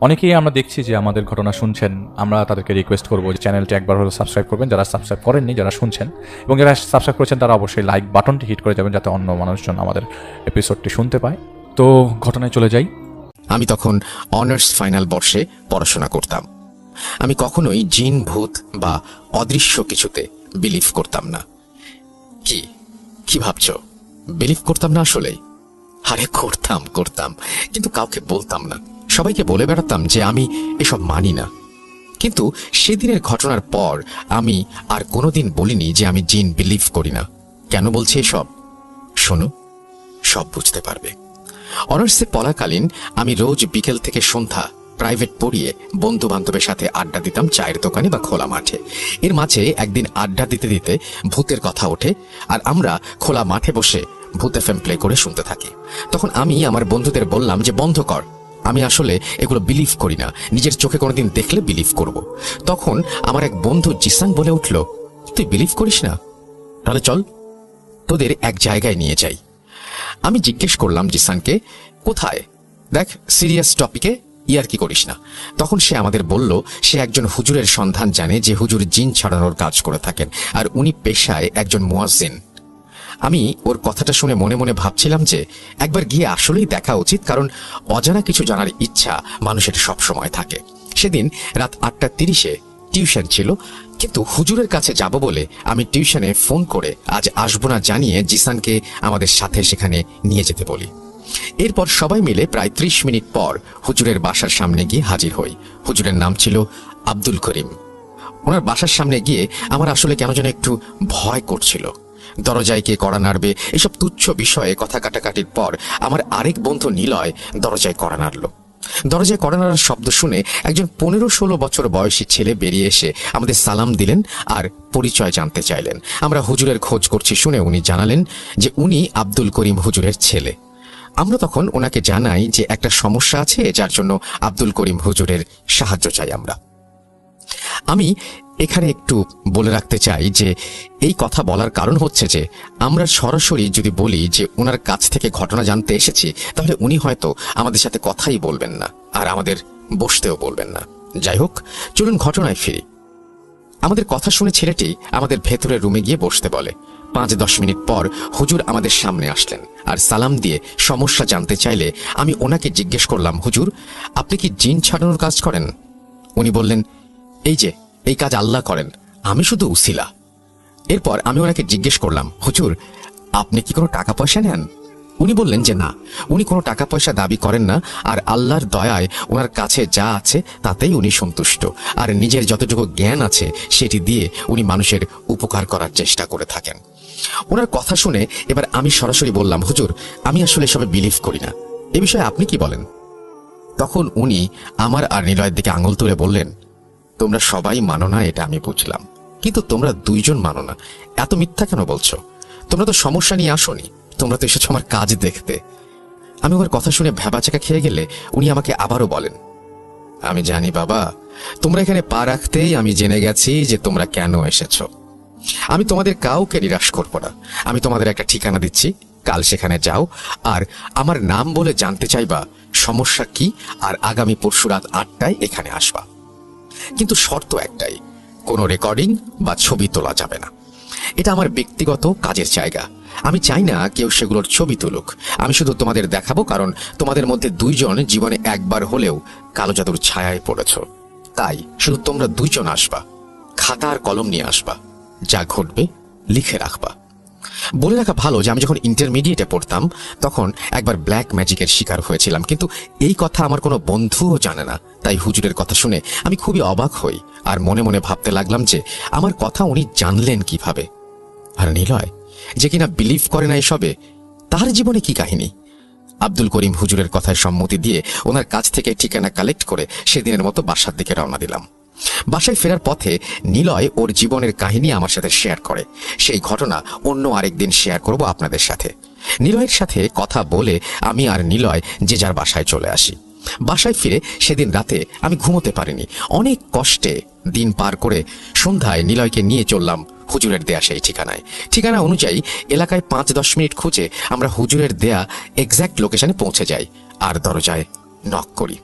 অনেকেই আমরা দেখছি যে আমাদের ঘটনা শুনছেন, আমরা তাদেরকে রিকোয়েস্ট করব যে চ্যানেলটি একবার হলে সাবস্ক্রাইব করবেন। যারা সাবস্ক্রাইব করেননি, যারা শুনছেন, এবং যারা সাবস্ক্রাইব করেছেন, তারা অবশ্যই লাইক বাটনটি হিট করে যাবেন যাতে অন্য মানুষজন আমাদের এপিসোডটি শুনতে পায়। তো ঘটনায় চলে যাই। আমি তখন অনার্স ফাইনাল বর্ষে পড়াশোনা করতাম। আমি কখনোই জিন, ভূত বা অদৃশ্য কিছুতে বিলিভ করতাম না। কি? কি ভাবছ? বিলিভ করতাম না আসলে আরে, করতাম করতাম, কিন্তু কাউকে বলতাম না। সবাইকে বলে বেড়াতাম যে আমি এসব মানি না। কিন্তু সেদিনের ঘটনার পর আমি আর কোনোদিন বলিনি যে আমি জিন বিলিভ করি না। কেন বলছি এসব? শোনো, সব বুঝতে পারবে। অনার্সে পড়াকালীন আমি রোজ বিকেল থেকে সন্ধ্যা প্রাইভেট পড়িয়ে বন্ধু বান্ধবের সাথে আড্ডা দিতাম চায়ের দোকানে বা খোলা মাঠে। এর মাঝে একদিন আড্ডা দিতে দিতে ভূতের কথা ওঠে আর আমরা খোলা মাঠে বসে ভূত এফএম প্লে করে শুনতে থাকি। তখন আমি আমার বন্ধুদের বললাম যে বন্ধ কর। আমি আসলে এগুলো বিলিভ করি না। নিজের চোখে কোনোদিন দেখলে বিলিভ করব। তখন আমার এক বন্ধু জিসান বলে উঠল, তুই বিলিভ করিস না? তাহলে চল, তোদের এক জায়গায় নিয়ে যাই। আমি জিজ্ঞেস করলাম জিসানকে, কোথায়? দেখ সিরিয়াস টপিকে ইয়ার কি করিস না? তখন সে আমাদের বলল, সে একজন হুজুরের সন্ধান জানে যে হুজুর জিন ছাড়ানোর কাজ করে থাকেন, আর উনি পেশায় একজন মুয়াজ্জিন। আমি ওর কথাটা শুনে মনে মনে ভাবছিলাম যে একবার গিয়ে আসলেই দেখা উচিত, কারণ অজানা কিছু জানার ইচ্ছা মানুষের সব সময় থাকে। সেদিন রাত আটটা তিরিশে টিউশন ছিল, কিন্তু হুজুরের কাছে যাব বলে আমি টিউশনে ফোন করে আজ আসব না জানিয়ে জিসানকে আমাদের সাথে সেখানে নিয়ে যেতে বলি। এরপর সবাই মিলে প্রায় ত্রিশ মিনিট পর হুজুরের বাসার সামনে গিয়ে হাজির হই। হুজুরের নাম ছিল আব্দুল করিম। ওনার বাসার সামনে গিয়ে আমার আসলে কেন যেন একটু ভয় করছিল। দরজায় কে কড়া নাড়বে? এসব তুচ্ছ বিষয়ে কথা কাটাকাটির পর আমার আরেক বন্ধু নিলয় দরজায় কড়া নাড়ল। দরজায় কড়া নাড়ার শব্দ শুনে একজন পনেরো ষোলো বছর বয়সী ছেলে বেরিয়ে এসে আমাদের সালাম দিলেন আর পরিচয় জানতে চাইলেন। আমরা হুজুরের খোঁজ করছি শুনে উনি জানালেন যে উনি আব্দুল করিম হুজুরের ছেলে। আমরা তখন ওনাকে জানাই যে একটা সমস্যা আছে, যার জন্য আব্দুল করিম হুজুরের সাহায্য চাই আমরা। আমি এখানে একটু বলে রাখতে চাই যে, এই কথা বলার কারণ হচ্ছে যে, আমরা সরাসরি যদি বলি যে ওনার কাছ থেকে ঘটনা জানতে এসেছি, তাহলে উনি হয়তো আমাদের সাথে কথাই বলবেন না, আর আমাদের বসতেও বলবেন না। যাই হোক, চলুন ঘটনায় ফিরি। আমাদের কথা শুনে ছেলেটি আমাদের ভেতরের রুমে গিয়ে বসতে বলে। পাঁচ দশ মিনিট পর হুজুর আমাদের সামনে আসলেন, আর সালাম দিয়ে সমস্যা জানতে চাইলে আমি ওনাকে জিজ্ঞেস করলাম, হুজুর, আপনি কি জিন ছাড়ানোর কাজ করেন? উনি বললেন, এই যে এই কাজ আল্লাহ করেন। আমি শুধু উসিলা। এরপর আমি ওনাকে জিজ্ঞেস করলাম, হুজুর, আপনি কি কোনো টাকা পয়সা নেন? উনি বললেন যে, না, উনি কোনো টাকা পয়সা দাবি করেন না, আর আল্লাহর দয়ায় ওনার কাছে যা আছে তাতেই উনি সন্তুষ্ট। আর নিজের যতটুকু জ্ঞান আছে, সেটি দিয়ে উনি মানুষের উপকার করার চেষ্টা করে থাকেন। ওনার কথা শুনে এবার আমি সরাসরি বললাম, হুজুর, আমি আসলে সবে বিলিভ করি না। এ বিষয়ে আপনি কি বলেন? তখন উনি আমার আর নিলয়ের দিকে আঙুল তুলে বললেন তোমরা সবাই মানো না, এটা আমি বুঝলাম। কিন্তু তোমরা দুইজন মানো না। এত মিথ্যা কেন বলছো? তোমরা তো সমস্যা নিয়ে আসনি। তোমরা তো এসেছ আমার কাজ দেখতে। আমি ওর কথা শুনে ভ্যাবাচাকা খেয়ে গেলে উনি আমাকে আবারও বলেন, আমি জানি বাবা, তোমরা এখানে পা রাখতেই আমি জেনে গেছি যে তোমরা কেন এসেছ। আমি তোমাদের কাউকে নিরাশ করব না। আমি তোমাদের একটা ঠিকানা দিচ্ছি। কাল সেখানে যাও। আর আমার নাম বলে জানতে চাইবা, সমস্যা কি? আর আগামী পরশু রাত আটটায় এখানে আসবা। কিন্তু শর্ত একটাই, কোনো রেকর্ডিং বা ছবি তোলা যাবে না। এটা আমার ব্যক্তিগত কাজের জায়গা। আমি চাই না কেউ সেগুলোর ছবি তুলুক। আমি শুধু তোমাদের দেখাবো কারণ তোমাদের মধ্যে দুইজন জীবনে একবার হলেও কালো জাদুর ছায়ায় পড়েছ। তাই শুধু তোমরা দুইজন আসবা। খাতা আর কলম নিয়ে আসবা। যা ঘটবে লিখে রাখবা। বলে রাখা ভালো যে আমি যখন ইন্টারমিডিয়েটে পড়তাম, তখন একবার ব্ল্যাক ম্যাজিকের শিকার হয়েছিলাম। কিন্তু এই কথা আমার কোনো বন্ধুও জানে না। তাই হুজুরের কথা শুনে আমি খুবই অবাক হই আর মনে মনে ভাবতে লাগলাম যে আমার কথা উনি জানলেন কীভাবে। আর নিলয়, যে কিনা বিলিভ করে না এসবে, তার জীবনে কি কাহিনী? আব্দুল করিম হুজুরের কথায় সম্মতি দিয়ে ওনার কাছ থেকে ঠিকানা কালেক্ট করে সেদিনের মতো বাসার দিকে রওনা দিলাম। বাসায় ফেরার পথে নিলয় ওর জীবনের কাহিনী আমার সাথে শেয়ার করে। সেই ঘটনা অন্য আরেকদিন শেয়ার করব আপনাদের সাথে। নিলয়ের সাথে কথা বলে আমি আর নিলয় যে যার বাসায় চলে আসি। বাসায় ফিরে সেদিন রাতে আমি ঘুমোতে পারিনি। অনেক কষ্টে দিন পার করে সন্ধ্যায় নিলয়কে নিয়ে চললাম হুজুরের দেয়া সেই ঠিকানায়। ঠিকানা অনুযায়ী এলাকায় পাঁচ দশ মিনিট খুঁজে আমরা হুজুরের দেয়া এক্স্যাক্ট লোকেশনে পৌঁছে যাই, আর দরজায় নক করি।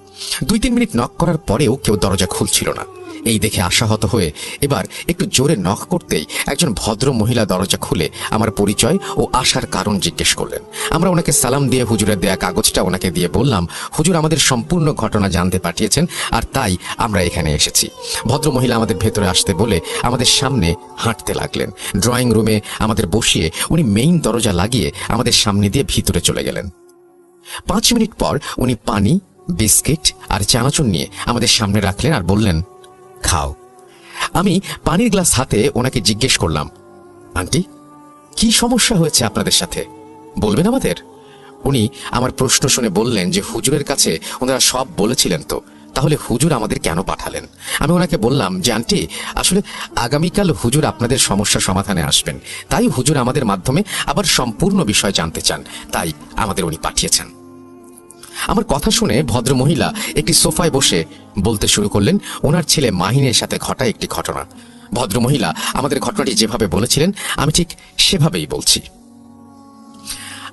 দুই তিন মিনিট নক করার পরেও কেউ দরজা খুলছিল না। এই দেখে আশাহত হয়ে এবার একটু জোরে নখ করতেই একজন ভদ্র মহিলা দরজা খুলে আমার পরিচয় ও আসার কারণ জিজ্ঞেস করলেন। আমরা ওনাকে সালাম দিয়ে হুজুরের দেয়া কাগজটা ওনাকে দিয়ে বললাম, হুজুর আমাদের সম্পূর্ণ ঘটনা জানতে পাঠিয়েছেন আর তাই আমরা এখানে এসেছি। ভদ্র মহিলা আমাদের ভেতরে আসতে বলে আমাদের সামনে হাঁটতে লাগলেন। ড্রয়িং রুমে আমাদের বসিয়ে উনি মেইন দরজা লাগিয়ে আমাদের সামনে দিয়ে ভিতরে চলে গেলেন। পাঁচ মিনিট পর উনি পানি, বিস্কিট আর চানাচুর নিয়ে আমাদের সামনে রাখলেন আর বললেন খাও। আমি পানির গ্লাস হাতে ওনাকে জিজ্ঞেস করলাম, আন্টি, কি সমস্যা হয়েছে আপনাদের সাথে? বলবেন আমাদের? উনি আমার প্রশ্ন শুনে বললেন যে হুজুরের কাছে ওনারা সব বলেছিলেন তো, তাহলে হুজুর আমাদের কেন পাঠালেন? আমি ওনাকে বললাম যে, আন্টি, আসলে আগামীকাল হুজুর আপনাদের সমস্যা সমাধানে আসবেন। তাই হুজুর আমাদের মাধ্যমে আবার সম্পূর্ণ বিষয় জানতে চান। তাই আমাদের উনি পাঠিয়েছেন। আমার কথা শুনে ভদ্র মহিলা একটি সোফায় বসে বলতে শুরু করলেন, ওনার ছেলে মাহিনের সাথে ঘটা একটি ঘটনা। ভদ্র মহিলা আমাদের ঘটনাটি যেভাবে বলেছিলেন, আমি ঠিক সেভাবেই বলছি।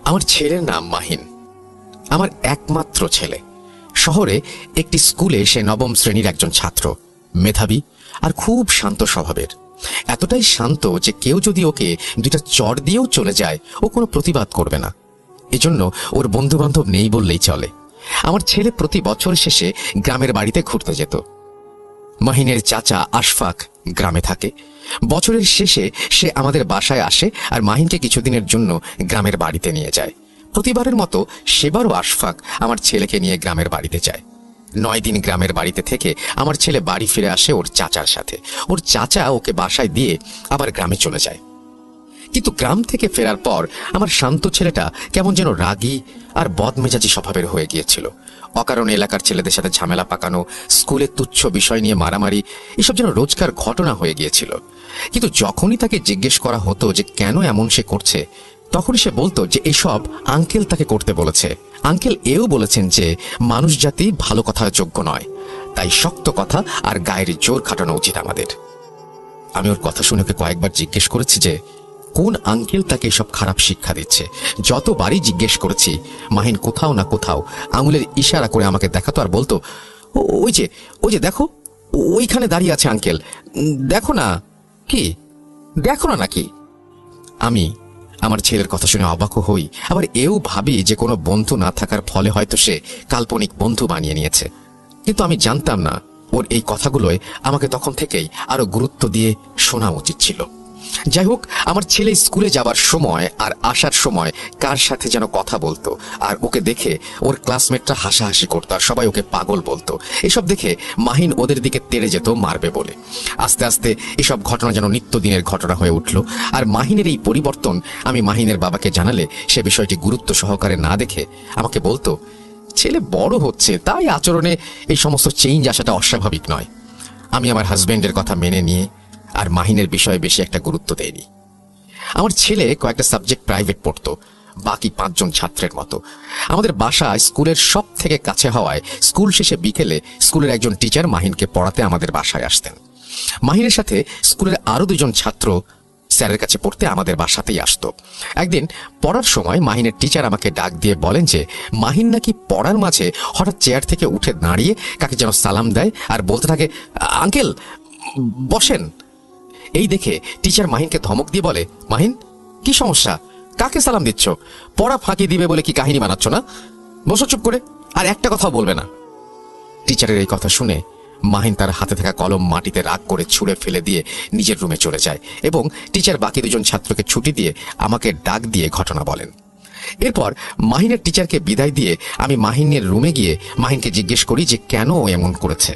আমার ছেলের নাম মাহিন। আমার একমাত্র ছেলে। শহরে একটি স্কুলে সে নবম শ্রেণির একজন ছাত্র, মেধাবী আর খুব শান্ত স্বভাবের। এতটাই শান্ত যে কেউ যদি ওকে দুইটা চর দিয়েও চলে যায়, ও কোনো প্রতিবাদ করবে না। এজন্য ওর বন্ধু বান্ধব নেই বললেই চলে। আমার ছেলে প্রতি বছর শেষে গ্রামের বাড়িতে ঘুরতে যেত। মাহিনের চাচা আশফাক গ্রামে থাকে। বছরের শেষে সে আমাদের বাসায় আসে আর মাহিনকে কিছুদিনের জন্য গ্রামের বাড়িতে নিয়ে যায়। প্রতিবারের মতো সেবারও আশফাক আমার ছেলেকে নিয়ে গ্রামের বাড়িতে যায়। নয় দিন গ্রামের বাড়িতে থেকে আমার ছেলে বাড়ি ফিরে আসে ওর চাচার সাথে। ওর চাচা ওকে বাসায় দিয়ে আবার গ্রামে চলে যায়। কিন্তু গ্রাম থেকে ফেরার পর আমার শান্ত ছেলেটা কেমন যেন রাগী আর বদমেজাজি স্বভাবের হয়ে গিয়েছিল। অকারণে এলাকার ছেলেদের সাথে ঝামেলা পাকানো, স্কুলে তুচ্ছ বিষয় নিয়ে মারামারি, এসব যেন রোজকার ঘটনা হয়ে গিয়েছিল। কিন্তু যখনই তাকে জিজ্ঞেস করা হতো যে কেন এমন সে করছে, তখনই সে বলতো যে এসব আঙ্কেল তাকে করতে বলেছে। আঙ্কেল এও বলেছেন যে মানুষ জাতি ভালো কথার যোগ্য নয়, তাই শক্ত কথা আর গায়ের জোর খাটানো উচিত আমাদের। আমি ওর কথা শুনে কয়েকবার জিজ্ঞেস করেছি যে কোন আঙ্কেল তাকে এসব খারাপ শিক্ষা দিচ্ছে? যতবারই জিজ্ঞেস করেছি, মাহিন কোথাও না কোথাও আঙুলের ইশারা করে আমাকে দেখাতো আর বলতো, "ও- ওই যে ওই যে দেখো, ওইখানে দাঁড়িয়ে আছে আঙ্কেল। দেখো না। কি? দেখো না নাকি? আমি আমার ছেলের কথা শুনে অবাক হই। আবার এও ভাবি যে কোনো বন্ধু না থাকার ফলে হয়তো সে কাল্পনিক বন্ধু বানিয়ে নিয়েছে। কিন্তু আমি জানতাম না, ওর এই কথাগুলোয় আমাকে তখন থেকেই আরও গুরুত্ব দিয়ে শোনা উচিত ছিল। যাই হোক, আমার ছেলে স্কুলে যাবার সময় আর আসার সময় কার সাথে যেন কথা বলতো, আর ওকে দেখে ওর ক্লাসমেটরা হাসাহাসি করতো, আর সবাই ওকে পাগল বলতো। এসব দেখে মাহিন ওদের দিকে তেড়ে যেত, মারবে বলে। আস্তে আস্তে এসব ঘটনা যেন নিত্যদিনের ঘটনা হয়ে উঠল, আর মাহিনের এই পরিবর্তন আমি মাহিনের বাবাকে জানালে সে বিষয়টি গুরুত্ব সহকারে না দেখে আমাকে বলতো, ছেলে বড় হচ্ছে, তাই আচরণে এই সমস্ত চেঞ্জ আসাটা অস্বাভাবিক নয়। আমি আমার হাজবেন্ডের কথা মেনে নিয়ে আর মাহিনের বিষয়ে বেশি একটা গুরুত্ব দেয়নি। আমার ছেলে কয়েকটা সাবজেক্ট প্রাইভেট পড়তো, বাকি পাঁচজন ছাত্রের মতো। আমাদের বাসা স্কুলের সব থেকে কাছে হওয়ায় স্কুল শেষে বিকেলে স্কুলের একজন টিচার মাহিনকে পড়াতে আমাদের বাসায় আসতেন। মাহিনের সাথে স্কুলের আরও দুজন ছাত্র স্যারের কাছে পড়তে আমাদের বাসাতেই আসতো। একদিন পড়ার সময় মাহিনের টিচার আমাকে ডাক দিয়ে বলেন যে, মাহিন নাকি পড়ার মাঝে হঠাৎ চেয়ার থেকে উঠে দাঁড়িয়ে কাকে যেন সালাম দেয় আর বলতে থাকে আঙ্কেল, বসেন। এই দেখে টিচার মাহিনকে ধমক দিয়ে বলে, মাহিন, কি সমস্যা? কাকে সালাম দিচ্ছ? পড়া ফাঁকি দিবে বলে কি কাহিনী বানাচ্ছ না? বসো চুপ করে, আর একটা কথাও বলবে না। টিচারের এই কথা শুনে মাহিন তার হাতে থাকা কলম মাটিতে রাগ করে ছুঁড়ে ফেলে দিয়ে নিজের রুমে চলে যায় এবং টিচার বাকি দুজন ছাত্রকে ছুটি দিয়ে আমাকে ডাক দিয়ে ঘটনা বলেন। এরপর মাহিনের টিচারকে বিদায় দিয়ে আমি মাহিনের রুমে গিয়ে মাহিনকে জিজ্ঞেস করি যে কেন এমন করেছে।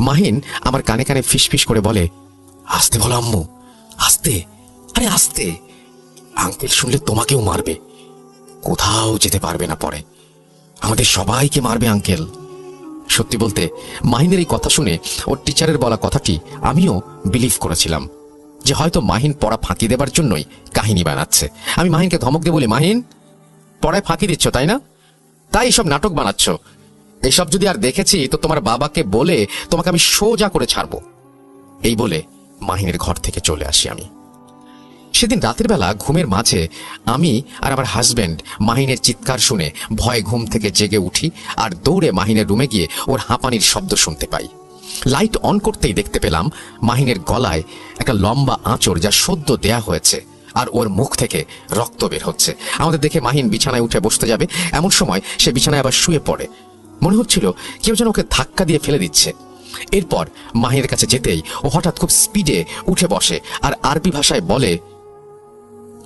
মাহিন আমার কানে কানে ফিসফিস করে বলে আস্তে বলো আম্মু। আস্তে? আরে আস্তে। আঙ্কেল শুনলে তোমাকেও মারবে। কোথাও যেতে পারবে না পরে। আমাদের সবাইকে মারবে আঙ্কেল। সত্যি বলতে, মাহিনের এই কথা শুনে ওর টিচারের বলা কথাটি আমিও বিলিভ করেছিলাম। যে হয়তো মাহিন পড়া ফাঁকি দেবার জন্যই কাহিনী বানাচ্ছে। আমি মাহিনকে ধমক দিয়ে বলি, মাহিন, পড়ায় ফাঁকি দিচ্ছ, তাই না? তাই এসব নাটক বানাচ্ছ। এসব যদি আর দেখেছি, তো তোমার বাবাকে বলে তোমাকে আমি সোজা করে ছাড়বো। এই বলে মাহিনের ঘর থেকে চলে আসি আমি। সেদিন রাতের বেলা ঘুমের মাঝে আমি আর আমার হাজবেন্ড মাহিনের চিৎকার শুনে ভয়ে ঘুম থেকে জেগে উঠি আর দৌড়ে মাহিনের রুমে গিয়ে ওর হাঁপানির শব্দ শুনতে পাই। লাইট অন করতেই দেখতে পেলাম মাহিনের গলায় একটা লম্বা আঁচড় যা সদ্য দেয়া হয়েছে আর ওর মুখ থেকে রক্ত বের হচ্ছে। আমাদের দেখে মাহিন বিছানায় উঠে বসতে যাবে। এমন সময় সে বিছানায় আবার শুয়ে পড়ে। মনে হচ্ছিল কেউ যেন ওকে ধাক্কা দিয়ে ফেলে দিচ্ছে। এরপর মাহিনের কাছে যেতেই ও হঠাৎ খুব স্পিডে উঠে বসে আর আরবি ভাষায় বলে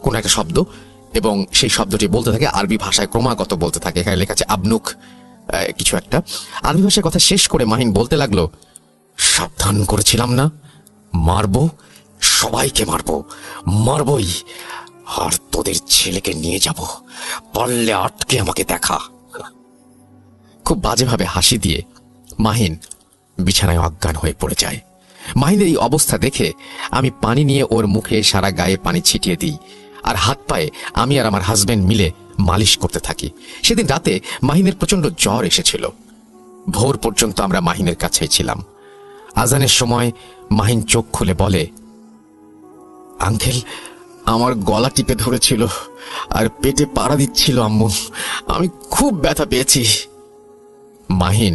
কোন একটা শব্দ এবং সেই শব্দটি বলতে থাকে, আরবি ভাষায় ক্রমাগত বলতে থাকে। এখানে লেখা আছে আবনুক কিছু একটা। আরবি ভাষায় কথা শেষ করে মাহিন বলতে লাগল, সাবধান করেছিলাম না, মারবো, সবাইকে মারবো, মারবই। আর তোদের ছেলেকে নিয়ে যাব, পারলে আটকে আমাকে দেখা। খুব বাজেভাবে হাসি দিয়ে মাহিন বিছানায় অজ্ঞান হয়ে পড়ে যায়। মাহিনের এই অবস্থা দেখে আমি পানি নিয়ে ওর মুখে সারা গায়ে পানি ছিটিয়ে দিই আর হাত পায়ে আমি আর আমার হাজব্যান্ড মিলে মালিশ করতে থাকি। সেদিন রাতে মাহিনের প্রচণ্ড জ্বর এসেছিল। ভোর পর্যন্ত আমরা মাহিনের কাছেই ছিলাম। আজানের সময় মাহিন চোখ খুলে বলে, আঙ্কেল, আমার গলা টিপে ধরেছিল আর পেটে পাড়া দিচ্ছিল আম্মু। আমি খুব ব্যথা পেয়েছি। মাহিন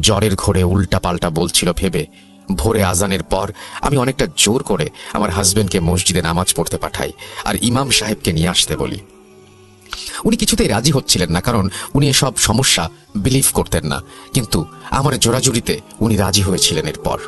জ্বরের ঘোরে উল্টা পাল্টা বলছিল ভেবে। ভোরে আজানের পর আমি অনেকটা জোর করে আমার হাজবেন্ডকে মসজিদে নামাজ পড়তে পাঠাই আর ইমাম সাহেবকে নিয়ে আসতে বলি। উনি কিছুতেই রাজি হচ্ছিলেন না কারণ উনি এসব সমস্যা বিলিভ করতেন না। কিন্তু আমার জোরাজুরিতে উনি রাজি হয়েছিলেন এরপর।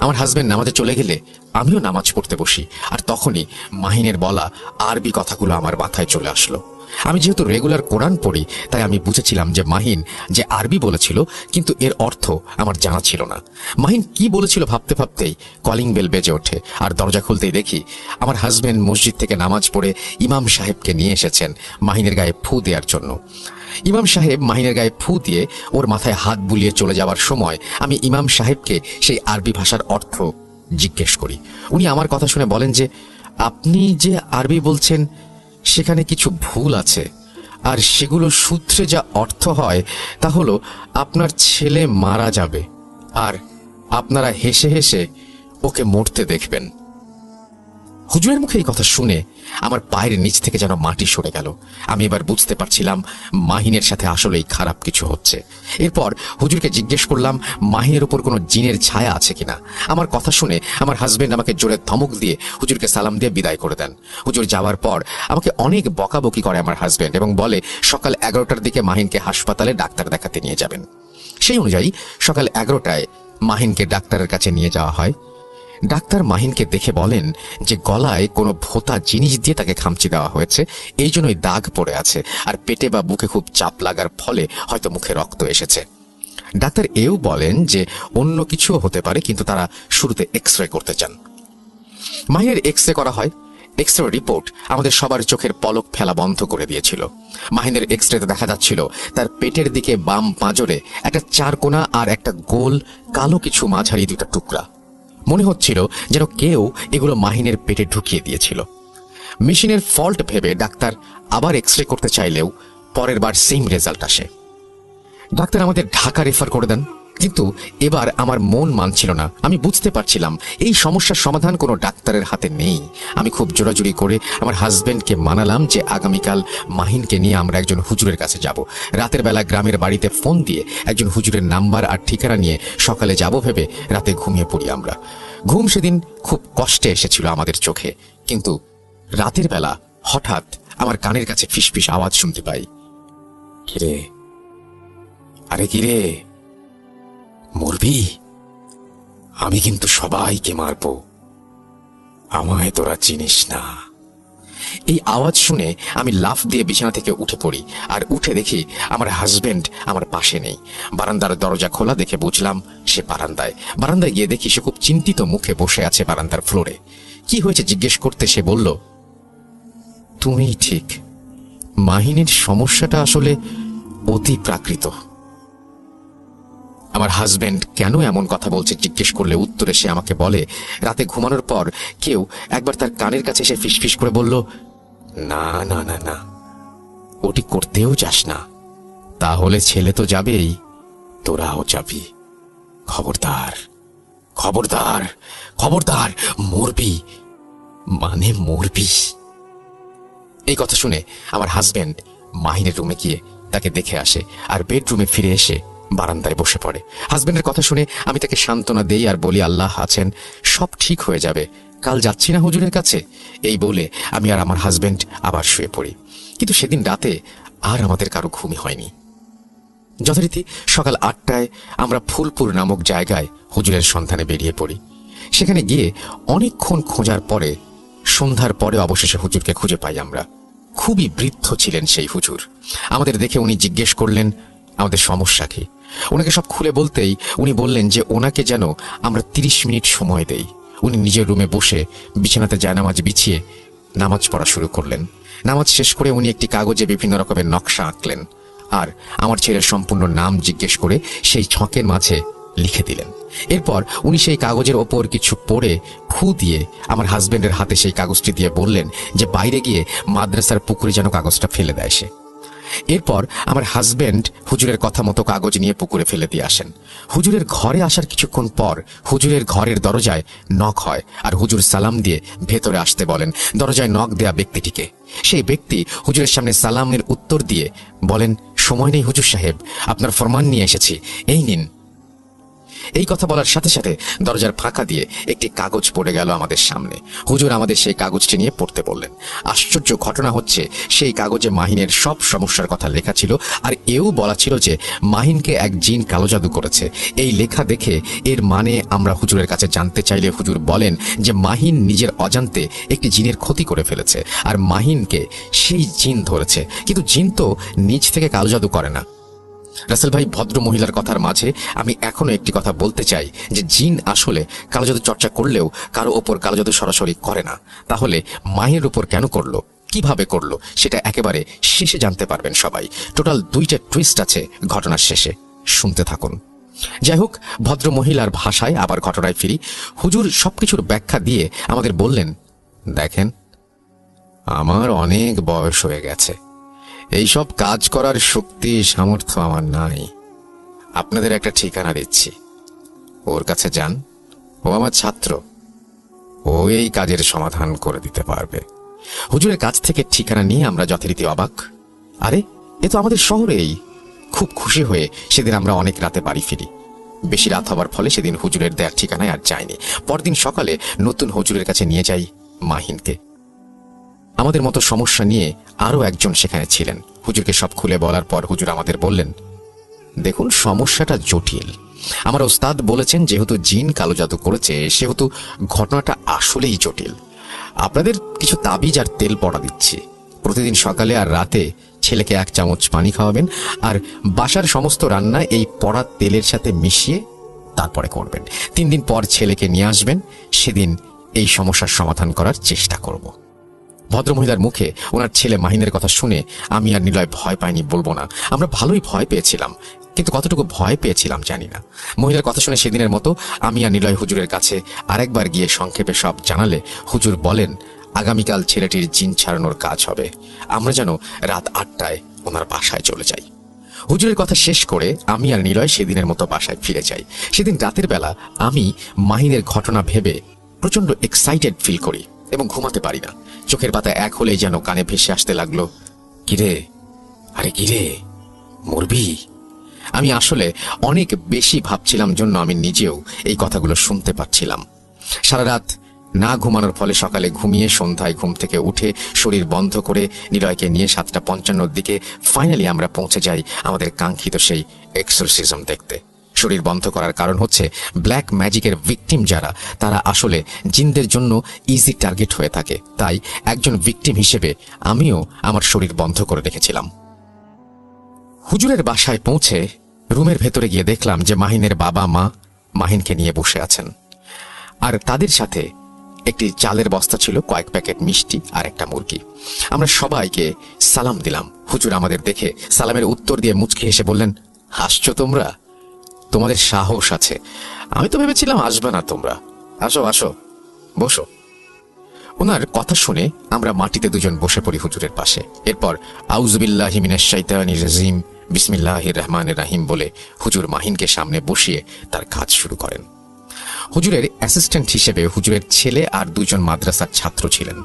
আমার হাজবেন্ড নামাজে চলে গেলে আমিও নামাজ পড়তে বসি আর তখনই মাহিনের বলা আরবি কথাগুলো আমার মাথায় চলে আসলো। আমি যেহেতু রেগুলার কোরআন পড়ি, তাই আমি বুঝেছিলাম যে মাহিন যে আরবি বলেছিল, কিন্তু এর অর্থ আমার জানা ছিল না। মাহিন কি বলেছিল ভাবতে ভাবতেই কলিং বেল বেজে ওঠে, আর দরজা খুলতেই দেখি আমার হাজব্যান্ড মসজিদ থেকে নামাজ পড়ে ইমাম সাহেবকে নিয়ে এসেছেন মাহিনের গায়ে ফু দেওয়ার জন্য। ইমাম সাহেব মাহিনের গায়ে ফু দিয়ে ওর মাথায় হাত বুলিয়ে চলে যাওয়ার সময় আমি ইমাম সাহেবকে সেই আরবি ভাষার অর্থ জিজ্ঞেস করি। উনি আমার কথা শুনে বলেন যে, আপনি যে আরবি বলছেন সেখানে কিছু ভুল আছে। আর সেগুলো সূত্রে যা অর্থ হয়, তা হলো আপনার ছেলে মারা যাবে, আর আপনারা হেসে হেসে ওকে মরতে দেখবেন। হুজুরের মুখে এই কথা শুনে আমার পায়ের নিচ থেকে যেন মাটি সরে গেল। আমি এবার বুঝতে পারছিলাম মাহিনের সাথে আসলেই খারাপ কিছু হচ্ছে। এরপর হুজুরকে জিজ্ঞেস করলাম, মাহিনের উপর কোনো জিনের ছায়া আছে কিনা? আমার কথা শুনে আমার হাজবেন্ড আমাকে জোরে ধমক দিয়ে হুজুরকে সালাম দিয়ে বিদায় করে দেন। হুজুর যাওয়ার পর আমাকে অনেক বকাবকি করে আমার হাজবেন্ড এবং বলে, সকাল এগারোটার দিকে মাহিনকে হাসপাতালে ডাক্তার দেখাতে নিয়ে যাবেন। সেই অনুযায়ী সকাল এগারোটায় মাহিনকে ডাক্তারের কাছে নিয়ে যাওয়া হয়। ডাক্তার মাহিনকে দেখে বলেন যে গলায় কোনো ভোতা জিনিস দিয়ে তাকে খামচি দেওয়া হয়েছে। এই জন্যই দাগ পড়ে আছে আর পেটে বা বুকে খুব চাপ লাগার ফলে হয়তো মুখে রক্ত এসেছে। ডাক্তার এও বলেন যে অন্য কিছুও হতে পারে, কিন্তু তারা শুরুতে এক্স রে করতে চান। মাহিনের এক্স রে করা হয়। এক্স রে রিপোর্ট আমাদের সবার চোখের পলক ফেলা বন্ধ করে দিয়েছিল। মাহিনের এক্স রেতে দেখা যাচ্ছিল তার পেটের দিকে বাম পাঁজরে একটা চারকোনা আর একটা গোল কালো কিছু মাঝারি দুটা টুকরা। মনে হচ্ছিল যেন কেউ এগুলো মাহিনের পেটে ঢুকিয়ে দিয়েছিল। মেশিনের ফল্ট ভেবে ডাক্তার আবার এক্স রে করতে চাইলেও পরের বার সেম রেজাল্ট আসে। ডাক্তার আমাদের ঢাকা রেফার করে দেন। কিন্তু এবার আমার মন মানছিল না। আমি বুঝতে পারছিলাম এই সমস্যার সমাধান কোনো ডাক্তারের হাতে নেই। আমি খুব জোরাজুরি করে আমার হাজবেন্ডকে মানালাম যে আগামীকাল মাহিনকে নিয়ে আমরা একজন হুজুরের কাছে যাব। রাতের বেলা গ্রামের বাড়িতে ফোন দিয়ে একজন হুজুরের নাম্বার আর ঠিকানা নিয়ে সকালে যাব ভেবে রাতে ঘুমিয়ে পড়ি আমরা। ঘুম সেদিন খুব কষ্টে এসেছিল আমাদের চোখে। কিন্তু রাতের বেলা হঠাৎ আমার কানের কাছে ফিসফিস আওয়াজ শুনতে পাই। কিরে? আরে কিরে? মরবি? আমি কিন্তু সবাইকে মারব। আমায় তোরা চিনিস না। এই আওয়াজ শুনে আমি লাফ দিয়ে বিছানা থেকে উঠে পড়ি আর উঠে দেখি আমার হাজবেন্ড আমার পাশে নেই। বারান্দার দরজা খোলা দেখে বুঝলাম সে বারান্দায়। বারান্দায় গিয়ে দেখি সে খুব চিন্তিত মুখে বসে আছে বারান্দার ফ্লোরে। কি হয়েছে জিজ্ঞেস করতে সে বলল তুমি ঠিক। মাহিনীর সমস্যাটা আসলে অতি প্রাকৃত। আমার হাজবেন্ড কেন এমন কথা বলছে জিজ্ঞেস করলে উত্তরে সে আমাকে বলে, রাতে ঘুমানোর পর কেউ একবার তার কানের কাছে এসে ফিসফিস করে বলল, না না না না, ওটি করতেও যাস না। তাহলে ছেলে তো যাবেই, তোরাও যাবি। খবরদার খবরদার খবরদার, মরবি। মানে মরবি? এই কথা শুনে আমার হাজবেন্ড মাহিনের রুমে গিয়ে তাকে দেখে আসে আর বেডরুমে ফিরে এসে বারান্দায় বসে পড়ে। হাজবেন্ডের কথা শুনে আমি তাকে সান্ত্বনা দেই আর বলি, আল্লাহ আছেন, সব ঠিক হয়ে যাবে। কাল যাচ্ছি না হুজুরের কাছে? এই বলে আমি আর আমার হাজবেন্ড আবার শুয়ে পড়ি। কিন্তু সেদিন রাতে আর আমাদের কারও ঘুমই হয়নি। যথারীতি সকাল আটটায় আমরা ফুলপুর নামক জায়গায় হুজুরের সন্ধানে বেরিয়ে পড়ি। সেখানে গিয়ে অনেকক্ষণ খোঁজার পরে, সন্ধ্যার পরে অবশেষে হুজুরকে খুঁজে পাই আমরা। খুবই বৃদ্ধ ছিলেন সেই হুজুর। আমাদের দেখে উনি জিজ্ঞেস করলেন, আমাদের সমস্যা কি? ওনাকে সব খুলে বলতেই উনি বললেন যে ওনাকে যেন আমরা তিরিশ মিনিট সময় দেই। উনি নিজের রুমে বসে বিছানাতে জায়নামাজ বিছিয়ে নামাজ পড়া শুরু করলেন। নামাজ শেষ করে উনি একটি কাগজে বিভিন্ন রকমের নকশা আঁকলেন আর আমার ছেলের সম্পূর্ণ নাম জিজ্ঞেস করে সেই ছকের মাঝে লিখে দিলেন। এরপর উনি সেই কাগজের ওপর কিছু পড়ে ফু দিয়ে আমার হাজবেন্ডের হাতে সেই কাগজটি দিয়ে বললেন যে বাইরে গিয়ে মাদ্রাসার পুকুরে যেন কাগজটা ফেলে দেয় সে। এরপর আমার হাজব্যান্ড হুজুরের কথা মতো কাগজ নিয়ে পুকুরে ফেলে দিয়ে আসেন। হুজুরের ঘরে আসার কিছুক্ষণ পর হুজুরের ঘরের দরজায় নখ হয় আর হুজুর সালাম দিয়ে ভেতরে আসতে বলেন, দরজায় নখ দেয়া ব্যক্তিটিকে। সেই ব্যক্তি হুজুরের সামনে সালামের উত্তর দিয়ে বলেন, সময় নেই হুজুর সাহেব, আপনার ফরমান নিয়ে এসেছি, এই নিন। এই কথা বলার সাথে সাথে দরজার ফাঁকা দিয়ে একটি কাগজ পড়ে গেল আমাদের সামনে। হুজুর আমাদের সেই কাগজটি নিয়ে পড়তে বললেন। আশ্চর্য ঘটনা হচ্ছে, সেই কাগজে মাহিনের সব সমস্যার কথা লেখা ছিল আর এও বলা ছিল যে মাহিনকে এক জিন কালো জাদু করেছে। এই লেখা দেখে এর মানে আমরা হুজুরের কাছে জানতে চাইলে হুজুর বলেন যে মাহিন নিজের অজান্তে একটি জিনের ক্ষতি করে ফেলেছে আর মাহিনকে সেই জিন ধরেছে। কিন্তু জিন তো নিজ থেকে কালো জাদু করে না। রাসেল ভাই ভদ্র মহিলার কথার মাঝে আমি এখনও একটি কথা বলতে চাই যে জিন আসলে কালো জাদু চর্চা করলেও কারও ওপর কালো জাদু সরাসরি করে না। তাহলে মায়ের উপর কেন করল? কীভাবে করল? সেটা একেবারে শেষে জানতে পারবেন সবাই। টোটাল দুইটা টুইস্ট আছে ঘটনার শেষে। শুনতে থাকুন। যাই হোক, ভদ্র মহিলার ভাষায় আবার ঘটনায় ফিরি। হুজুর সবকিছুর ব্যাখ্যা দিয়ে আমাদের বললেন, দেখেন, আমার অনেক বয়স হয়ে গেছে। এইসব কাজ করার শক্তি, সামর্থ্য আমার নাই। আপনাদের একটা ঠিকানা দিচ্ছি। ওর কাছে যান। ও আমার ছাত্র। ও এই কাজের সমাধান করে দিতে পারবে। হুজুরের কাছ থেকে ঠিকানা নিয়ে আমরা যথারীতি অবাক। আরে, এ তো আমাদের শহরেই। খুব খুশি হয়ে সেদিন আমরা অনেক রাতে বাড়ি ফিরি। বেশি রাত হবার ফলে সেদিন হুজুরের দেয়ার ঠিকানায় আর যায়নি পরদিন সকালে নতুন হুজুরের কাছে নিয়ে যাই মাহিনকে। আমাদের মতো সমস্যা নিয়ে আরও একজন সেখানে ছিলেন। হুজুরকে সব খুলে বলার পর হুজুর আমাদের বললেন, দেখুন, সমস্যাটা জটিল। আমার ওস্তাদ বলেছেন, যেহেতু জিন কালো জাদু করেছে, সেহেতু ঘটনাটা আসলেই জটিল। আপনাদের কিছু তাবিজ আর তেল পড়া দিচ্ছি। প্রতিদিন সকালে আর রাতে ছেলেকে এক চামচ পানি খাওয়াবেন আর বাসার সমস্ত রান্না এই পড়া তেলের সাথে মিশিয়ে তারপরে করবেন। তিন দিন পর ছেলেকে নিয়ে আসবেন। সেদিন এই সমস্যার সমাধান করার চেষ্টা করব। ভদ্রমহিলার মুখে ওনার ছেলে মাহিনের কথা শুনে আমি আর নিলয় ভয় পাইনি, বলব না। আমরা ভালোই ভয় পেয়েছিলাম, কিন্তু কতটুকু ভয় পেয়েছিলাম জানি না। মহিলার কথা শুনে সেদিনের মতো আমি আর নিলয় হুজুরের কাছে আরেকবার গিয়ে সংক্ষেপে সব জানালে হুজুর বলেন, আগামীকাল ছেলেটির জিন ছাড়ানোর কাজ হবে। আমরা যেন রাত আটটায় ওনার বাসায় চলে যাই। হুজুরের কথা শেষ করে আমি আর নিলয় সেদিনের মতো বাসায় ফিরে যাই। সেদিন রাতের বেলা আমি মাহিনের ঘটনা ভেবে প্রচণ্ড এক্সাইটেড ফিল করি। এবং ঘুমাতে পারি না। চোখের পাতা এক হলেই যেন কানে ভেসে আসতে লাগল। কিরে? আরে কিরে? মরবি? আমি আসলে অনেক বেশি ভাবছিলাম জন্য আমি নিজেও এই কথাগুলো শুনতে পাচ্ছিলাম। সারা রাত না ঘুমানোর ফলে সকালে ঘুমিয়ে সন্ধ্যায় ঘুম থেকে উঠে শরীর বন্ধ করে নিলয়কে নিয়ে সাতটা পঞ্চান্নর দিকে ফাইনালি আমরা পৌঁছে যাই আমাদের কাঙ্ক্ষিত সেই এক্সোরসিজম দেখতে। শরীর বন্ধ করার কারণ হচ্ছে ব্ল্যাক ম্যাজিকের ভিকটিম যারা, তারা আসলে জিনদের জন্য ইজি টার্গেট হয়ে থাকে। তাই একজন ভিকটিম হিসেবে আমিও আমার শরীর বন্ধ করে রেখেছিলাম। হুজুরের বাসায় পৌঁছে রুমের ভেতরে গিয়ে দেখলাম যে মাহিনের বাবা মা মাহিনকে নিয়ে বসে আছেন। আর তাদের সাথে একটি চালের বস্তা ছিল, কয়েক প্যাকেট মিষ্টি আর একটা মুরগি। আমরা সবাইকে সালাম দিলাম। হুজুর আমাদের দেখে সালামের উত্তর দিয়ে মুচকি হেসে বললেন, হাসছো তোমরা? তোমাদের সাহস আছে। আমি তো ভেবেছিলাম আসবে না তোমরা। আসো আসো, বসো। ওনার কথা শুনে আমরা মাটিতে দুজন বসে পড়ি হুজুরের পাশে। এরপর আউজবিল্লাহ রাজিম বিসমিল্লাহ রহমান রাহিম বলে হুজুর মাহিনকে সামনে বসিয়ে তার কাজ শুরু করেন। হুজুরের অ্যাসিস্ট্যান্ট হিসেবে হুজুরের ছেলে আর দুজন মাদ্রাসার ছাত্র ছিলেন।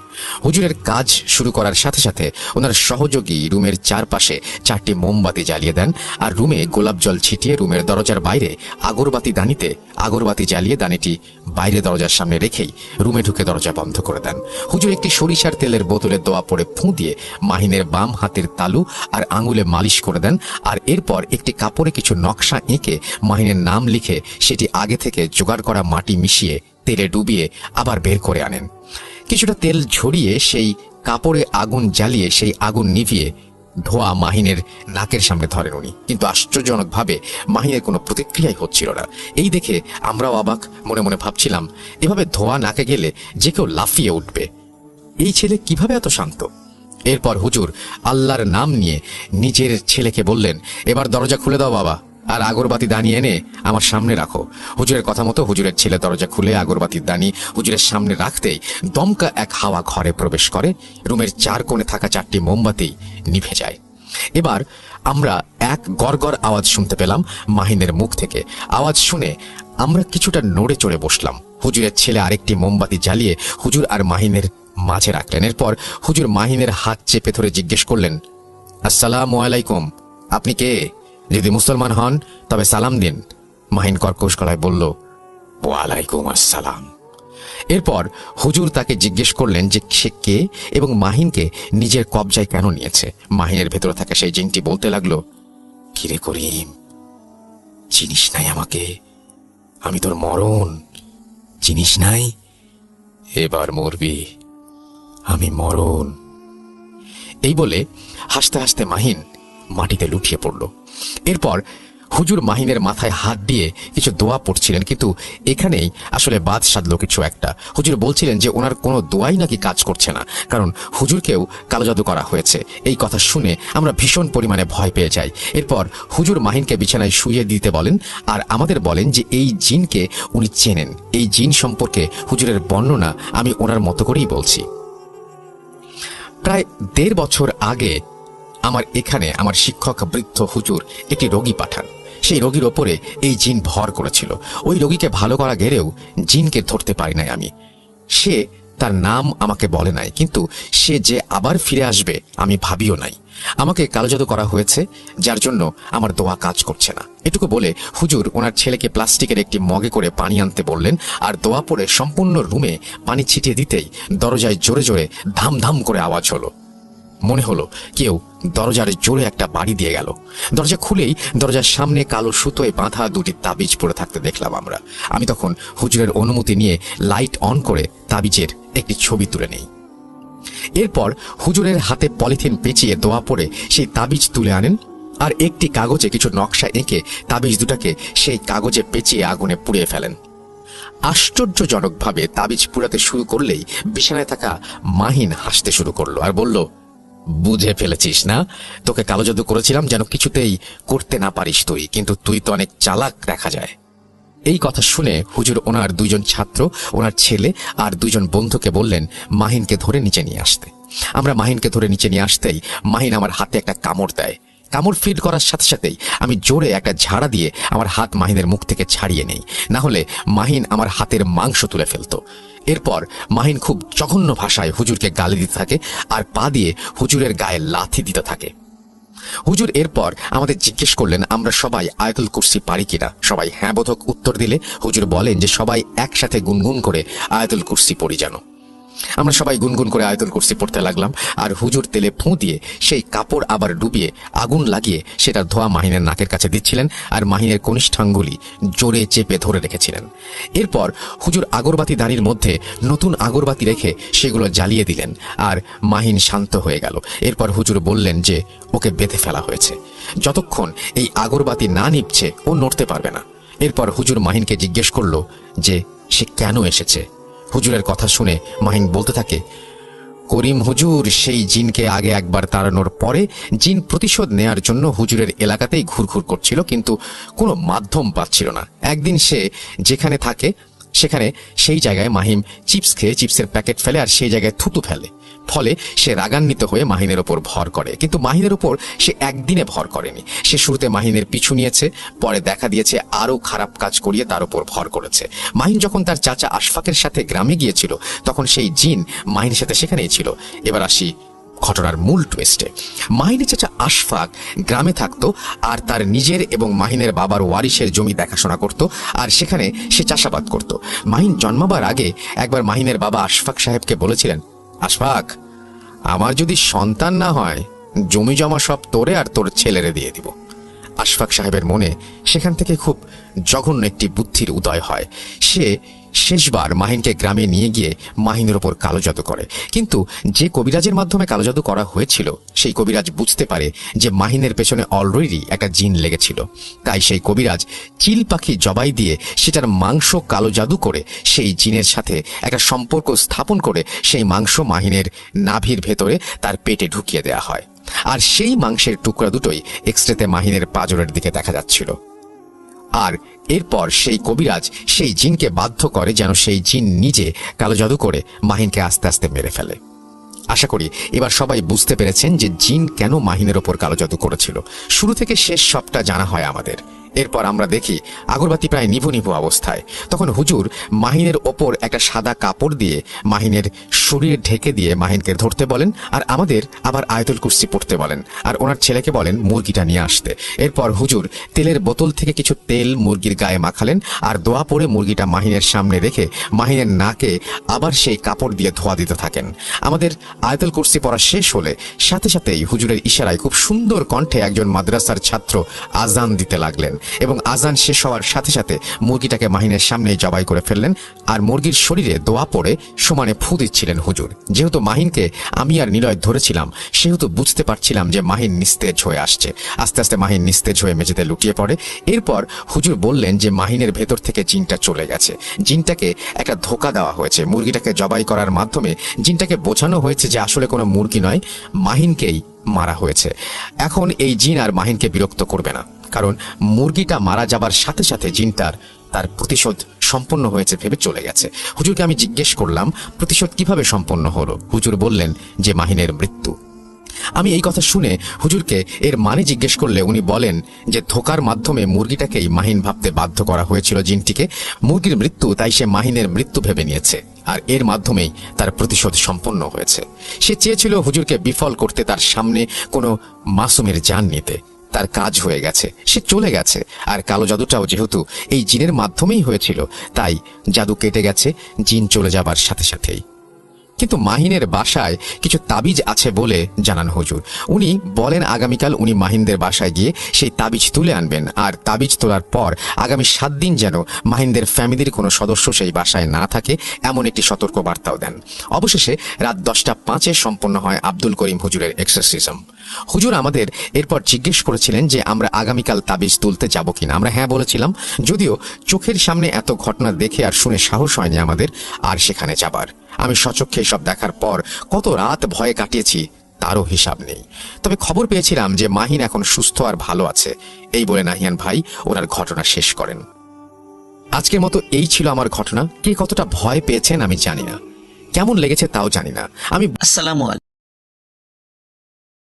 হুজুরের কাজ শুরু করার সাথে সাথে ওনার সহযোগী রুমের চারপাশে চারটি মোমবাতি জ্বালিয়ে দেন আর রুমে গোলাপ জল ছিটিয়ে রুমের দরজার বাইরে আগরবাতি দানিতে আগরবাতি জ্বালিয়ে দানিটি বাইরে দরজার সামনে রেখেই রুমে ঢুকে দরজা বন্ধ করে দেন। হুজুর একটি সরিষার তেলের বোতলে দোয়া পড়ে ফুঁ দিয়ে মাহিনের বাম হাতের তালু আর আঙুলে মালিশ করে দেন আর এরপর একটি কাপড়ে কিছু নকশা এঁকে মাহিনের নাম লিখে সেটি আগে থেকে জোগাড় করা মাটি মিশিয়ে তেলে ডুবিয়ে আবার বের করে আনেন। কিছুটা তেল ঝরিয়ে সেই কাপড়ে আগুন জ্বালিয়ে সেই আগুন নিভিয়ে ধোয়া মাহিনের নাকের সামনে ধরেন উনি। কিন্তু আশ্চর্যজনকভাবে মাহিনের কোনো প্রতিক্রিয়াই হচ্ছিল না। এই দেখে আমরাও অবাক, মনে মনে ভাবছিলাম, এভাবে ধোয়া নাকে গেলে যে কেউ লাফিয়ে উঠবে। এই ছেলে কীভাবে এত শান্ত? এরপর হুজুর আল্লাহর নাম নিয়ে নিজের ছেলেকে বললেন, এবার দরজা খুলে দাও বাবা। আর আগরবাতি দানি এনে আমার সামনে রাখো। হুজুরের কথা মতো হুজুরের ছেলে দরজা খুলে আগরবাতির দানি হুজুরের সামনে রাখতেই দমকা এক হাওয়া ঘরে প্রবেশ করে। রুমের চার কোণে থাকা চারটি মোমবাতি নিভে যায়। এবার আমরা এক গড়গড় আওয়াজ শুনতে পেলাম মাহিনের মুখ থেকে। আওয়াজ শুনে আমরা কিছুটা নড়ে চড়ে বসলাম। হুজুরের ছেলে আরেকটি মোমবাতি জ্বালিয়ে হুজুর আর মাহিনের মাঝে রাখলেন। এরপর হুজুর মাহিনের হাত চেপে ধরে জিজ্ঞেস করলেন, আসসালাম আলাইকুম, আপনি কে? যদি মুসলমান হন, তবে সালাম দিন। মাহিন কর্কশ গলায় বলল, ওয়ালাইকুম আসসালাম। এরপর হুজুর তাকে জিজ্ঞেস করলেন যে সে কে এবং মাহিনকে নিজের কবজায় কেন নিয়েছে। মাহিনের ভেতরে থাকা সেই জিনটি বলতে লাগল, কিরে করিম, চিনিস নাই আমাকে? আমি তোর মরণ। চিনিস নাই? এবার মরবি। আমি মরণ। এই বলে হাসতে হাসতে মাহিন মাটিতে লুটিয়ে পড়ল। এরপর হুজুর মাহিনের মাথায় হাত দিয়ে কিছু দোয়া পড়ছিলেন, কিন্তু এখানেই আসলে বাদ সাধলো কিছু একটা। হুজুর বলছিলেন যে ওনার কোনো দোয়াই নাকি কাজ করছে না, কারণ হুজুরকেও কালো জাদু করা হয়েছে। এই কথা শুনে আমরা ভীষণ পরিমাণে ভয় পেয়ে যাই। এরপর হুজুর মাহিনকে বিছানায় শুয়ে দিতে বলেন, আর আমাদের বলেন যে এই জিনকে উনি চেনেন। এই জিন সম্পর্কে হুজুরের বর্ণনা আমি ওনার মতো করেই বলছি। প্রায় দেড় বছর আগে আমার এখানে আমার শিক্ষক বৃদ্ধ হুজুর একটি রোগী পাঠান। সেই রোগীর ওপরে এই জিন ভর করেছিল। ওই রোগীকে ভালো করা গেলেও জিনকে ধরতে পারি নাই আমি। সে তার নাম আমাকে বলে নাই, কিন্তু সে যে আবার ফিরে আসবে আমি ভাবিও নাই। আমাকে কালো জাদু করা হয়েছে, যার জন্য আমার দোয়া কাজ করছে না। এটুকু বলে হুজুর ওনার ছেলেকে প্লাস্টিকের একটি মগে করে পানি আনতে বললেন আর দোয়া পরে সম্পূর্ণ রুমে পানি ছিটিয়ে দিতেই দরজায় জোরে জোরে ধাম ধাম করে আওয়াজ হলো। মনে হলো কেউ দরজার জোরে একটা বাড়ি দিয়ে গেল। দরজা খুলেই দরজার সামনে কালো সুতোয় বাঁধা দুটি তাবিজ পড়ে থাকতে দেখলাম আমরা। আমি তখন হুজুরের অনুমতি নিয়ে লাইট অন করে তাবিজের একটি ছবি তুলে নেই। এরপর হুজুরের হাতে পলিথিন পেঁচিয়ে দোয়া পড়ে সেই তাবিজ তুলে আনেন আর একটি কাগজে কিছু নকশা এঁকে তাবিজ দুটাকে সেই কাগজে পেঁচিয়ে আগুনে পুড়িয়ে ফেলেন। আশ্চর্যজনকভাবে তাবিজ পুরাতে শুরু করলেই বিছানায় থাকা মাহিন হাসতে শুরু করল আর বলল বুঝে ফেলেছিস, না? তোকে কালো জাদু করেছিলাম যেন কিছুতেই করতে না পারিস তুই, কিন্তু তুই তো অনেক চালাক দেখা যায়। এই কথা শুনে হুজুর ওনার দুইজন ছাত্র, ওনার ছেলে আর দুইজন বন্ধুকে বললেন, মাহিনকে ধরে নিচে নিয়ে আসতে। আমরা মাহিনকে ধরে নিচে নিয়ে আসতেই মাহিন আমার হাতে একটা কামড় দেয়। কামড় ফিট করার সাথে সাথেই আমি জোরে একটা ঝাড়া দিয়ে আমার হাত মাহিনের মুখ থেকে ছাড়িয়ে নেই। না হলে মাহিন আমার হাতের মাংস তুলে ফেলতো। এরপর মাহিন খুব জঘন্য ভাষায় হুজুরকে গালি দিতে থাকে আর পা দিয়ে হুজুরের গায়ে লাথি দিতে থাকে। হুজুর এরপর আমাদের জিজ্ঞেস করলেন, আমরা সবাই আয়তুল কুরসি পারি কিনা? সবাই হ্যাঁ বোধক উত্তর দিলে হুজুর বলেন যে, সবাই একসাথে গুনগুন করে আয়তুল কুরসি পড়ি জানো। আমরা সবাই গুনগুন করে আয়তুল কুরসি পড়তে লাগলাম, আর হুজুর তেলে ফুঁ দিয়ে সেই কাপড় আবার ডুবিয়ে আগুন লাগিয়ে সেটা ধোয়া মাহিনের নাকের কাছে দিচ্ছিলেন আর মাহিনের কনিষ্ঠাঙ্গুলি জোরে চেপে ধরে রেখেছিলেন। এরপর হুজুর আগরবাতি দাঁড়ির মধ্যে নতুন আগরবাতি রেখে সেগুলো জ্বালিয়ে দিলেন আর মাহিন শান্ত হয়ে গেল। এরপর হুজুর বললেন যে, ওকে বেঁধে ফেলা হয়েছে। যতক্ষণ এই আগরবাতি না নিপছে, ও নড়তে পারবে না। এরপর হুজুর মাহিনকে জিজ্ঞেস করল যে, সে কেন এসেছে? হুজুরের কথা শুনে মাহিন বলতে থাকে, করিম হুজুর, সেই জিনকে আগে একবার তাড়ানোর পরে জিন প্রতিশোধ নেয়ার জন্য হুজুরের এলাকাতেই ঘুরঘুর করছিল, কিন্তু কোনো মাধ্যম পাচ্ছিল না। একদিন সে যেখানে থাকে, সেখানে সেই জায়গায় মাহিম চিপস খেয়ে, চিপসের প্যাকেট ফেলে আর সেই জায়গায় থুতু ফেলে। ফলে সে রাগান্বিত হয়ে মাহিনের ওপর ভর করে। কিন্তু মাহিনের ওপর সে একদিনে ভর করেনি। সে শুরুতে মাহিনের পিছু নিয়েছে, পরে দেখা দিয়েছে আরও খারাপ কাজ করিয়ে তার ওপর ভর করেছে। মাহিন যখন তার চাচা আশফাকের সাথে গ্রামে গিয়েছিল, তখন সেই জিন মাহিনের সাথে সেখানেই ছিল। এবার আসি ঘটনার মূল টুইস্টে মাহিনের চাচা আশফাক গ্রামে থাকতো আর তার নিজের এবং মাহিনের বাবার ওয়ারিশের জমি দেখাশোনা করত আর সেখানে সে চাষাবাদ করত। মাহিন জন্মাবার আগে একবার মাহিনের বাবা আশফাক সাহেবকে বলেছিলেন আশফাক, আমার যদি সন্তান না হয়, জমি জমা সব তোরে আর তোর ছেলেরে দিয়ে দিব। আশফাক সাহেবের মনে সেখান থেকে খুব জঘন্য একটি বুদ্ধির উদয় হয়। সে শেষবার মাহিনকে গ্রামে নিয়ে গিয়ে মাহিনের ওপর কালো জাদু করে। কিন্তু যে কবিরাজের মাধ্যমে কালো জাদু করা হয়েছিল, সেই কবিরাজ বুঝতে পারে যে মাহিনের পেছনে অলরেডি একটা জিন লেগেছিল। তাই সেই কবিরাজ চিল পাখি জবাই দিয়ে সেটার মাংস কালো জাদু করে সেই জিনের সাথে একটা সম্পর্ক স্থাপন করে সেই মাংস মাহিনের নাভির ভেতরে তার পেটে ঢুকিয়ে দেওয়া হয়। আর সেই মাংসের টুকরা দুটোই এক্সরেতে মাহিনের পাজরের দিকে দেখা যাচ্ছিল। আর এরপর সেই কবিরাজ সেই জিনকে বাধ্য করে যেন সেই জিন নিজে কালো জাদু করে মাহিনকে আস্তে আস্তে মেরে ফেলে। আশা করি এবার সবাই বুঝতে পেরেছেন যে জিন কেন মাহিনের ওপর কালো জাদু করেছিল। শুরু থেকে শেষ সবটা জানা হয় আমাদের। এরপর আমরা দেখি আগরবাতি প্রায় নিভু নিভু অবস্থায়। তখন হুজুর মাহিনের ওপর একটা সাদা কাপড় দিয়ে মাহিনের শরীর ঢেকে দিয়ে মাহিনকে ধরতে বলেন আর আমাদের আবার আয়তুল কুর্সি পড়তে বলেন আর ওনার ছেলেকে বলেন, মুরগিটা নিয়ে আসতে। এরপর হুজুর তেলের বোতল থেকে কিছু তেল মুরগির গায়ে মাখালেন আর দোয়া পরে মুরগিটা মাহিনের সামনে রেখে মাহিনের নাকে আবার সেই কাপড় দিয়ে ধোয়া দিতে থাকেন। আমাদের আয়তুল কুর্সি পড়া শেষ হলে সাথে সাথেই হুজুরের ইশারায় খুব সুন্দর কণ্ঠে একজন মাদ্রাসার ছাত্র আজান দিতে লাগলেন। এবং আজান শেষ হওয়ার সাথে সাথে মুরগিটাকে মাহিনের সামনেই জবাই করে ফেললেন আর মুরগির শরীরে দোয়া পড়ে সমানে ফু দিচ্ছিলেন হুজুর। যেহেতু মাহিনকে আমি আর নিলয় ধরেছিলাম, সেহেতু বুঝতে পারছিলাম যে মাহিন নিস্তেজ হয়ে আসছে। আস্তে আস্তে মাহিন নিস্তেজ হয়ে মেঝেতে লুটিয়ে পড়ে। এরপর হুজুর বললেন যে মাহিনের ভেতর থেকে জিনটা চলে গেছে। জিনটাকে একটা ধোকা দেওয়া হয়েছে। মুরগিটাকে জবাই করার মাধ্যমে জিনটাকে বোঝানো হয়েছে যে আসলে কোনো মুরগি নয়, মাহিনকেই মারা হয়েছে। এখন এই জিন আর মাহিনকে বিরক্ত করবে না। কারণ মুরগিটা মারা যাবার সাথে সাথে জিনটার তার প্রতিশোধ সম্পন্ন হয়েছে ভেবে চলে গেছে। হুজুরকে আমি জিজ্ঞেস করলাম, প্রতিশোধ কীভাবে সম্পন্ন হলো? হুজুর বললেন, যে মাহিনের মৃত্যু। আমি এই কথা শুনে হুজুরকে এর মানে জিজ্ঞেস করলে উনি বলেন যে, ধোকার মাধ্যমে মুরগিটাকেই মাহিন ভাবতে বাধ্য করা হয়েছিল জিনটিকে। মুরগির মৃত্যু, তাই সে মাহিনের মৃত্যু ভেবে নিয়েছে। আর এর মাধ্যমেই তার প্রতিশোধ সম্পন্ন হয়েছে। সে চেয়েছিল হুজুরকে বিফল করতে তার সামনে কোনো মাসুমের যান নিতে। তার কাজ হয়ে গেছে, সে চলে গেছে। আর কালো জাদুটাও যেহেতু এই জিনের মাধ্যমেই হয়েছিল, তাই জাদু কেটে গেছে, জিন চলে যাবার সাথে সাথেই। কিন্তু মাহিনের বাসায় কিছু তাবিজ আছে বলে জানান হুজুর। উনি বলেন, আগামীকাল উনি মাহিনদের বাসায় গিয়ে সেই তাবিজ তুলে আনবেন আর তাবিজ তোলার পর আগামী সাত দিন যেন মাহিনদের ফ্যামিলির কোনো সদস্য সেই বাসায় না থাকে, এমন একটি সতর্ক বার্তাও দেন। অবশেষে রাত দশটা পাঁচে সম্পন্ন হয় আব্দুল করিম হুজুরের এক্সারসিজম হুজুর আমাদের এরপর জিজ্ঞেস করেছিলেন যে, আমরা আগামীকাল তাবিজ তুলতে যাব কিনা? আমরা হ্যাঁ বলেছিলাম, যদিও চোখের সামনে এত ঘটনা দেখে আর শুনে সাহস হয়নি আমাদের আর সেখানে যাবার। আমি সচক্ষে সব দেখার পর কত রাত ভয়ে কাটিয়েছি, তারও হিসাব নেই। তবে খবর পেয়েছিলাম যে মাহিন এখন সুস্থ আর ভালো আছে। এই বলে নাহিয়ান ভাই ওনার ঘটনা শেষ করেন। আজকের মতো এই ছিল আমার ঘটনা। কে কতটা ভয় পেয়েছেন আমি জানি না। কেমন লেগেছে তাও জানি না। আমি আসসালামু